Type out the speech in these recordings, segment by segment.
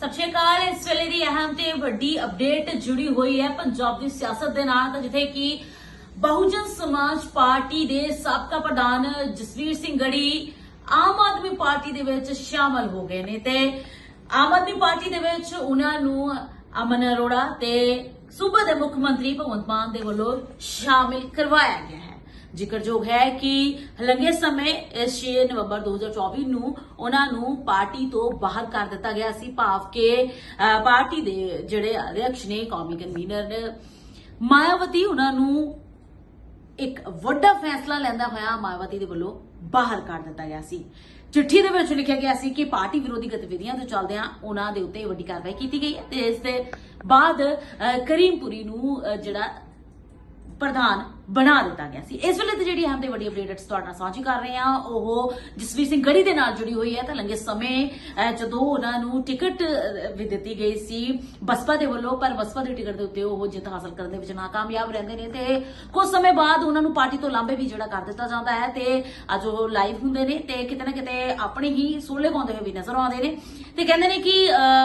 ਸਤਿ ਸ਼੍ਰੀ ਅਕਾਲ, ਇਸ ਵੇਲੇ ਦੀ ਅਹਿਮ ਤੇ ਵੱਡੀ ਅਪਡੇਟ ਜੁੜੀ ਹੋਈ ਹੈ ਪੰਜਾਬ ਦੀ ਸਿਆਸਤ ਦੇ ਨਾਲ, ਤਾਂ ਜਿੱਥੇ ਕਿ ਬਹੁਜਨ ਸਮਾਜ ਪਾਰਟੀ ਦੇ ਸਾਬਕਾ ਪ੍ਰਧਾਨ ਜਸਵੀਰ ਸਿੰਘ ਗੜੀ ਆਮ ਆਦਮੀ ਪਾਰਟੀ ਦੇ ਵਿੱਚ ਸ਼ਾਮਲ ਹੋ ਗਏ ਨੇ ਤੇ ਆਮ ਆਦਮੀ ਪਾਰਟੀ ਦੇ ਵਿੱਚ ਉਹਨਾਂ ਨੂੰ ਅਮਨ ਅਰੋੜਾ ਤੇ ਸੂਬਾ ਦੇ ਮੁੱਖ ਮੰਤਰੀ ਭਗਵੰਤ ਮਾਨ ਦੇ ਵੱਲੋਂ ਸ਼ਾਮਿਲ ਕਰਵਾਇਆ ਗਿਆ ਹੈ। ਜ਼ਿਕਰਯੋਗ ਹੈ ਕਿ ਲੰਘੇ ਸਮੇਂ ਇਸ 6 ਨਵੰਬਰ 2024 ਨੂੰ ਉਹਨਾਂ ਨੂੰ ਪਾਰਟੀ ਤੋਂ ਬਾਹਰ ਕਰ ਦਿੱਤਾ ਗਿਆ ਸੀ, ਭਾਵ ਕਿ ਪਾਰਟੀ ਦੇ ਜਿਹੜੇ ਅਧਿਕਸ਼ ਨੇ, ਕੌਮੀ ਕਨਵੀਨਰ ਮਾਇਆਵਤੀ ਉਹਨਾਂ ਨੂੰ ਇੱਕ ਵੱਡਾ ਫੈਸਲਾ ਲੈਂਦਾ ਹੋਇਆ, ਮਾਇਆਵਤੀ ਦੇ ਵੱਲੋਂ ਬਾਹਰ ਕਰ ਦਿੱਤਾ ਗਿਆ ਸੀ। ਚਿੱਠੀ ਦੇ ਵਿੱਚ ਲਿਖਿਆ ਗਿਆ ਸੀ ਕਿ ਪਾਰਟੀ ਵਿਰੋਧੀ ਗਤੀਵਿਧੀਆਂ ਤੋਂ ਚੱਲਦਿਆਂ ਉਹਨਾਂ ਦੇ ਉੱਤੇ ਵੱਡੀ ਕਾਰਵਾਈ ਕੀਤੀ ਗਈ ਹੈ ਤੇ ਇਸ ਦੇ ਬਾਅਦ ਕਰੀਮਪੁਰੀ ਨੂੰ ਜਿਹੜਾ ਪ੍ਰਧਾਨ ਬਣਾ ਦਿੱਤਾ ਗਿਆ ਸੀ। ਇਸ ਵੇਲੇ ਤੇ ਜਿਹੜੀ ਅਹਿਮ ਤੇ ਵੱਡੀ ਅਪਡੇਟਸ ਤੁਹਾਡੇ ਨਾਲ ਸਾਂਝੀ ਕਰ ਰਹੇ ਹਾਂ ਉਹ ਜਸਵੀਰ ਸਿੰਘ ਗੜੀ ਦੇ ਨਾਲ ਜੁੜੀ ਹੋਈ ਹੈ। ਤਾਂ ਲੰਘੇ ਸਮੇਂ ਜਦੋਂ ਉਹਨਾਂ ਨੂੰ ਟਿਕਟ ਵੀ ਦਿੱਤੀ ਗਈ ਸੀ ਬਸਪਾ ਦੇ ਵੱਲੋਂ ਪਰ ਬਸਪਾ ਦੀ ਟਿਕਟ ਦੇ ਉੱਤੇ ਉਹ ਜਿੱਤ ਹਾਸਲ ਕਰਨ ਦੇ ਵਿੱਚ ਨਾਕਾਮਯਾਬ ਰਹਿੰਦੇ ਨੇ ਤੇ ਕੁਝ ਸਮੇਂ ਬਾਅਦ ਉਹਨਾਂ ਨੂੰ ਪਾਰਟੀ ਤੋਂ ਲਾਂਭੇ ਵੀ ਜਿਹੜਾ ਕਰ ਦਿੱਤਾ ਜਾਂਦਾ ਹੈ ਤੇ ਅੱਜ ਉਹ ਲਾਈਵ ਹੁੰਦੇ ਨੇ ਤੇ ਕਿਤੇ ਨਾ ਕਿਤੇ ਆਪਣੇ ਹੀ ਸੋਲੇ ਗਾਉਂਦੇ ਹੋਏ ਵੀ ਨਜ਼ਰ ਆਉਂਦੇ ਨੇ। ਤੇ ਕਹਿੰਦੇ ਨੇ ਕਿ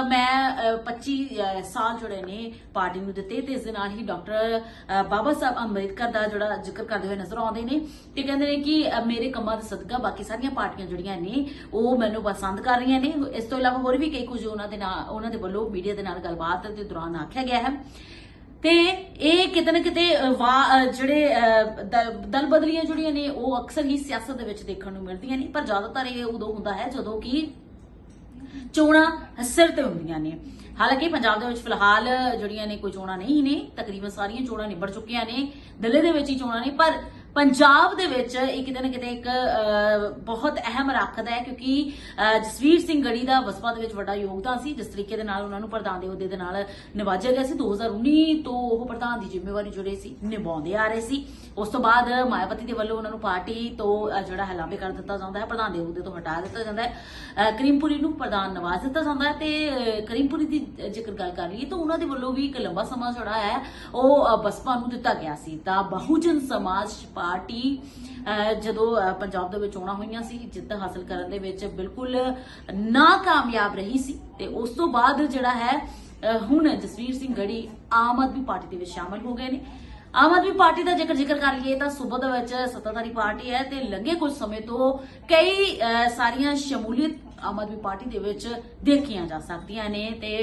ਮੈਂ ਅਹ, 25 ਸਾਲ ਜਿਹੜੇ ਨੇ ਪਾਰਟੀ ਨੂੰ ਦਿੱਤੇ ਤੇ ਇਸ ਦੇ ਨਾਲ ਹੀ ਡਾਕਟਰ ਬਾਬਾ ਸਾਹਿਬ ਅੰਬੇਦਕਰ ਦਾ ਜਿਹੜਾ ਜ਼ਿਕਰ ਕਰਦੇ ਹੋਏ ਨਜ਼ਰ ਆਉਂਦੇ ਨੇ ਤੇ ਕਹਿੰਦੇ ਨੇ ਕਿ ਮੇਰੇ ਕੰਮਾਂ ਦਾ ਸਦਕਾ ਬਾਕੀ ਸਾਰੀਆਂ ਪਾਰਟੀਆਂ ਜਿਹੜੀਆਂ ਨੇ ਉਹ ਮੈਨੂੰ ਪਸੰਦ ਕਰ ਰਹੀਆਂ ਨੇ। ਇਸ ਤੋਂ ਇਲਾਵਾ ਹੋਰ ਵੀ ਕਈ ਕੁਝ ਉਹਨਾਂ ਦੇ ਨਾਲ ਉਹਨਾਂ ਦੇ ਵੱਲੋਂ ਮੀਡੀਆ ਦੇ ਨਾਲ ਗੱਲਬਾਤ ਦੇ ਦੌਰਾਨ ਆਖਿਆ ਗਿਆ ਹੈ। ਤੇ ਇਹ ਕਿਤੇ ਨਾ ਕਿਤੇ ਅਹ, ਜਿਹੜੇ ਦਲ ਬਦਲੀਆਂ ਜਿਹੜੀਆਂ ਨੇ ਉਹ ਅਕਸਰ ਹੀ ਸਿਆਸਤ ਦੇ ਵਿੱਚ ਦੇਖਣ ਨੂੰ ਮਿਲਦੀਆਂ ਨੇ। ਪਰ ਜ਼ਿਆਦਾਤਰ ਇਹ ਉਦੋਂ ਹੁੰਦਾ ਹੈ ਜਦੋਂ ਕਿ ਚੋਣਾਂ ਸਿਰ ਤੇ ਹੁੰਦੀਆਂ ਨੇ। ਹਾਲਾਂਕਿ ਪੰਜਾਬ ਦੇ ਵਿੱਚ ਫਿਲਹਾਲ ਜਿਹੜੀਆਂ ਨੇ ਕੋਈ ਚੋਣਾਂ ਨਹੀਂ ਨੇ, ਤਕਰੀਬਨ ਸਾਰੀਆਂ ਚੋਣਾਂ ਨਿਬੜ ਚੁੱਕੀਆਂ ਨੇ, ਦਿੱਲੀ ਦੇ ਵਿੱਚ ਹੀ ਚੋਣਾਂ ਨੇ, ਪਰ ਪੰਜਾਬ ਦੇ ਵਿੱਚ ਇਹ ਕਿਤੇ ਨਾ ਕਿਤੇ ਇੱਕ ਬਹੁਤ ਅਹਿਮ ਰੱਖਦਾ ਹੈ ਕਿਉਂਕਿ ਜਸਵੀਰ ਸਿੰਘ ਗੜੀ ਦਾ ਵਸਪਾ ਦੇ ਵਿੱਚ ਵੱਡਾ ਯੋਗਦਾਨ ਸੀ, ਜਿਸ ਤਰੀਕੇ ਦੇ ਨਾਲ ਉਹਨਾਂ ਨੂੰ ਪ੍ਰਧਾਨ ਦੇ ਅਹੁਦੇ ਦੇ ਨਾਲ ਨਿਵਾਜਿਆ ਗਿਆ ਸੀ। 2019 ਤੋਂ ਉਹ ਪ੍ਰਧਾਨ ਦੀ ਜ਼ਿੰਮੇਵਾਰੀ ਜੁੜੇ ਸੀ, ਨਿਭਾਉਂਦੇ ਆ ਰਹੇ ਸੀ। ਉਸ ਤੋਂ ਬਾਅਦ ਮਾਇਆਵਤੀ ਦੇ ਵੱਲੋਂ ਉਹਨਾਂ ਨੂੰ ਪਾਰਟੀ ਤੋਂ ਜਿਹੜਾ ਹੈ, ਲਾਂਭੇ ਕਰ ਦਿੱਤਾ ਜਾਂਦਾ ਹੈ, ਪ੍ਰਧਾਨ ਦੇ ਅਹੁਦੇ ਤੋਂ ਹਟਾ ਦਿੱਤਾ ਜਾਂਦਾ ਹੈ। ਕਰੀਮਪੁਰੀ ਨੂੰ ਪ੍ਰਧਾਨ ਨਵਾਜ਼ ਦਿੱਤਾ ਜਾਂਦਾ ਹੈ ਤੇ ਕਰੀਮਪੁਰੀ ਦੀ ਜੇਕਰ ਗੱਲ ਕਰ ਲਈਏ ਤਾਂ ਉਹਨਾਂ ਦੇ ਵੱਲੋਂ ਵੀ ਇੱਕ ਲੰਬਾ ਸਮਾਂ ਜਿਹੜਾ ਹੈ, ਉਹ ਬਸਪਾ ਨੂੰ ਦਿੱਤਾ ਗਿਆ ਸੀ। ਤਾਂ ਬਹੁਜਨ ਸਮਾਜ ਪਾਰਟੀ ਜਦੋਂ ਪੰਜਾਬ ਦੇ ਵਿੱਚ ਚੋਣਾਂ ਹੋਈਆਂ ਸੀ, ਜਿੱਤ ਹਾਸਲ ਕਰਨ ਦੇ ਵਿੱਚ ਬਿਲਕੁਲ ਨਾਕਾਮਯਾਬ ਰਹੀ ਸੀ ਤੇ ਉਸ ਤੋਂ ਬਾਅਦ ਜਿਹੜਾ ਹੈ ਹੁਣ ਜਸਵੀਰ ਸਿੰਘ ਗੜੀ ਆਮ ਆਦਮੀ ਪਾਰਟੀ ਦੇ ਵਿੱਚ ਸ਼ਾਮਲ ਹੋ ਗਏ ਨੇ। ਆਮ ਆਦਮੀ ਪਾਰਟੀ ਦਾ ਜੇਕਰ ਜ਼ਿਕਰ ਕਰ ਲਈਏ ਤਾਂ ਸੂਬਾ ਦੇ ਵਿੱਚ ਸੱਤਾਧਾਰੀ ਪਾਰਟੀ ਹੈ ਤੇ ਲੰਘੇ ਕੁਝ ਸਮੇਂ ਤੋਂ ਕਈ ਸਾਰੀਆਂ ਸ਼ਮੂਲੀਅਤ ਆਮ ਆਦਮੀ ਪਾਰਟੀ ਦੇ ਵਿੱਚ ਦੇਖੀਆਂ ਜਾ ਸਕਦੀਆਂ ਨੇ ਤੇ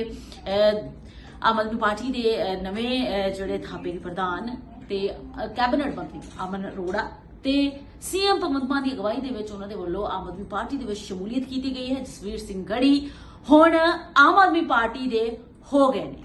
ਆਮ ਆਦਮੀ ਪਾਰਟੀ ਦੇ ਨਵੇਂ ਜਿਹੜੇ ਥਾਪੇ ਦੇ ਪ੍ਰਧਾਨ ਤੇ ਕੈਬਨਿਟ ਮੰਤਰੀ ਅਮਨ ਅਰੋੜਾ ਤੇ ਸੀਐਮ ਭਗਵੰਤ ਮਾਨ ਦੀ ਅਗਵਾਈ ਦੇ ਵਿੱਚ ਉਹਨਾਂ ਦੇ ਵੱਲੋਂ ਆਮ ਆਦਮੀ ਪਾਰਟੀ ਦੇ ਵਿੱਚ ਸ਼ਮੂਲੀਅਤ ਕੀਤੀ ਗਈ ਹੈ। ਜਸਵੀਰ ਸਿੰਘ ਗੜੀ ਹੁਣ ਆਮ ਆਦਮੀ ਪਾਰਟੀ ਦੇ ਹੋ ਗਏ ਨੇ।